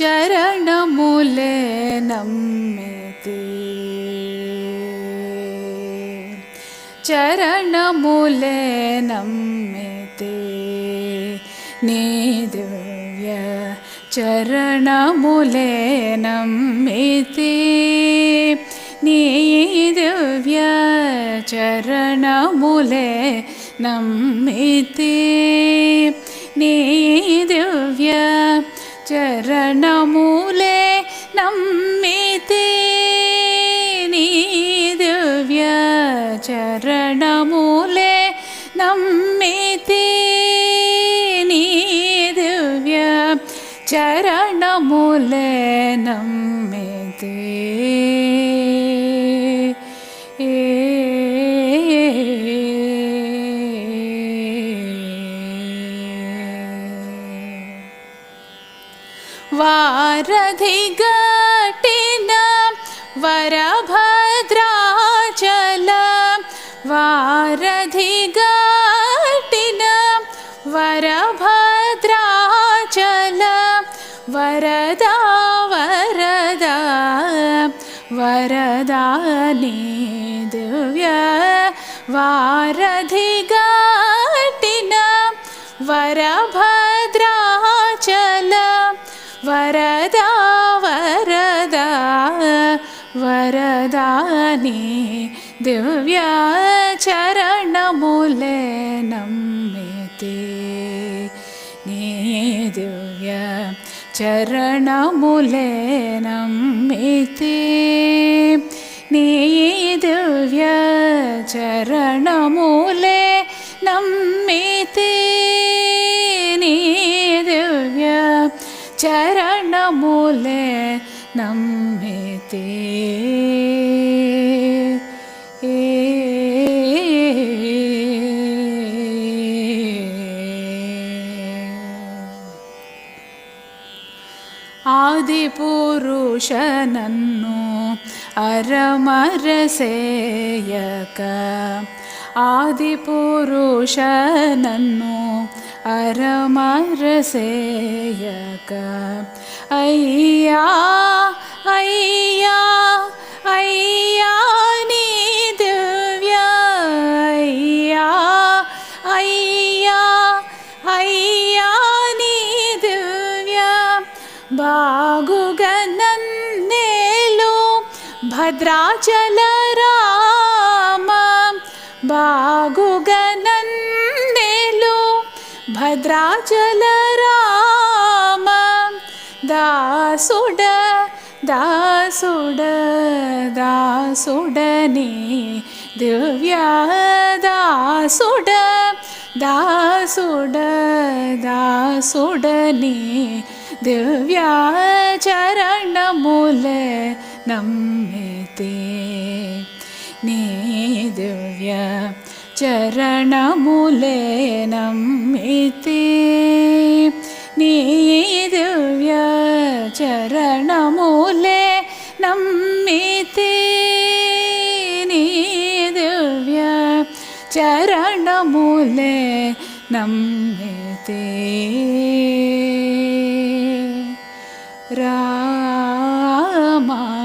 ചരണമുലേ നമ്മതി ചരണമുലേ നമ്മതി നീ ദിവ്യ ചരണമുലേ നമ്മതി നീ ദിവ്യ ചരണമുലേ നമ്മതി നീ ചരണമൂലേ നമ്മിതേ. നീ ദിവ്യ ചരണമൂലേ നമ്മിതേ. നീ ദിവ്യ ചരണമൂലേ നമ്മിതേ. ഏ वारधिघटिन वरभद्राचल। वारधिघटिन वरभद्राचल। वरदा वरदा वरदा वरदा नेदव्यधिधिग വരദ വരദ വരദാനി ദിവ്യ ചരണമുലേ നമ്മിത്തെ നീ ദിവ്യ ചരണമുലേ നമ്മേതേ നീ ദിവ്യ ചരണമുലേ നമ്മിത്തെ ചരണമൂലെ നമ്മിത്തെ ಆದಿಪುರುಷನನ್ನು ಅರಮರಸೇಯಕ ಆದಿಪುರುಷನನ್ನು ಅರಮರಸೇಯಕ ಅಯ್ಯ ಅಯ್ಯ ಅಯ್ಯ ನೀ ದಿವ್ಯ ಅಯ್ಯ ಅಯ್ಯ ಅಯ್ಯ ನೀ ದಿವ್ಯ ಬಾಗುಗನನ್ನೇಲು ಭದ್ರಾಚಲ భద్రాచలరామ దాసుడ దాసుడ దాసుడని దివ్య దాసుడ దాసుడ దాసుడని దివ్య చరణముల నమ్మితే నీ దివ్య ചരണമുലേനം ഇതി ദിവ്യ ചരണമുലേ നമ്മിതി നീ ചരണമുലേ നമ്മിതി രാമാ